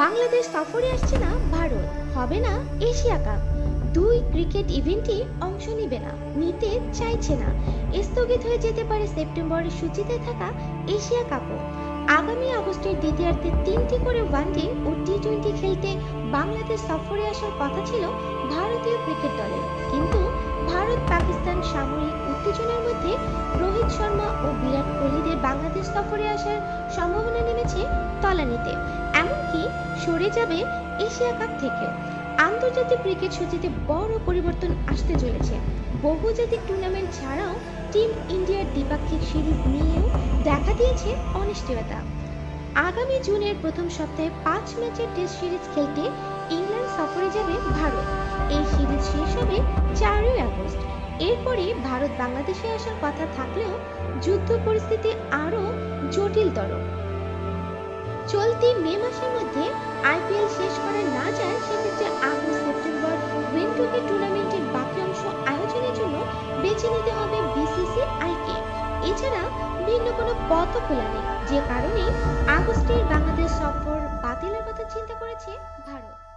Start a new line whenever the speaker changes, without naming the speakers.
বাংলাদেশ সফরে আসছে না ভারত, হবে না এশিয়া কাপ। দুই ক্রিকেট ইভেন্টে অংশ নেবে না, নিতে চাইছে না। স্থগিত হয়ে যেতে পারে সেপ্টেম্বরের সূচিতে থাকা এশিয়া কাপও। আগামী আগস্টের দ্বিতীয়ার্ধে তিনটি করে ওয়ানডে ও টি টোয়েন্টি খেলতে বাংলাদেশ সফরে আসার কথা ছিল ভারতীয় ক্রিকেট দলের। কিন্তু ভারত পাকিস্তান সামরিক উত্তেজনার মধ্যে রোহিত শর্মা ও বিরাট কোহলিদের বাংলাদেশ সফরে আসার সম্ভাবনা নেমেছে তলানিতে। এমনকি সরে যাবে এশিয়া কাপ থেকেও আন্তর্জাতিক ক্রিকেট সূচিতে বড় পরিবর্তন আসতে চলেছে। বহুজাতিক টুর্নামেন্ট ছাড়াও টিম ইন্ডিয়ার দ্বিপাক্ষিক সিরিজ নিয়েও দেখা দিয়েছে অনিশ্চয়তা। আগামী জুনের প্রথম সপ্তাহে পাঁচ ম্যাচের টেস্ট সিরিজ খেলতে ইংল্যান্ড সফরে যাবে ভারত। এই সিরিজ শেষ হবে চারই আগস্ট। এরপরে ভারত বাংলাদেশে আসার কথা থাকলেও যুদ্ধ পরিস্থিতি আরও জটিলতর চলতি মে মাসের মধ্যে আইপিএল শেষ করা না যায়, সেক্ষেত্রে আগস্ট, সেপ্টেম্বর ওয়েন্টুকে টুর্নামেন্টের বাকি অংশ আয়োজনের জন্য বেছে নিতে হবে বিসিসিআইকে এছাড়া ভিন্ন কোনো পথও খোলা নেই, যে কারণে আগস্টের বাংলাদেশ সফর বাতিলের কথা চিন্তা করেছে ভারত।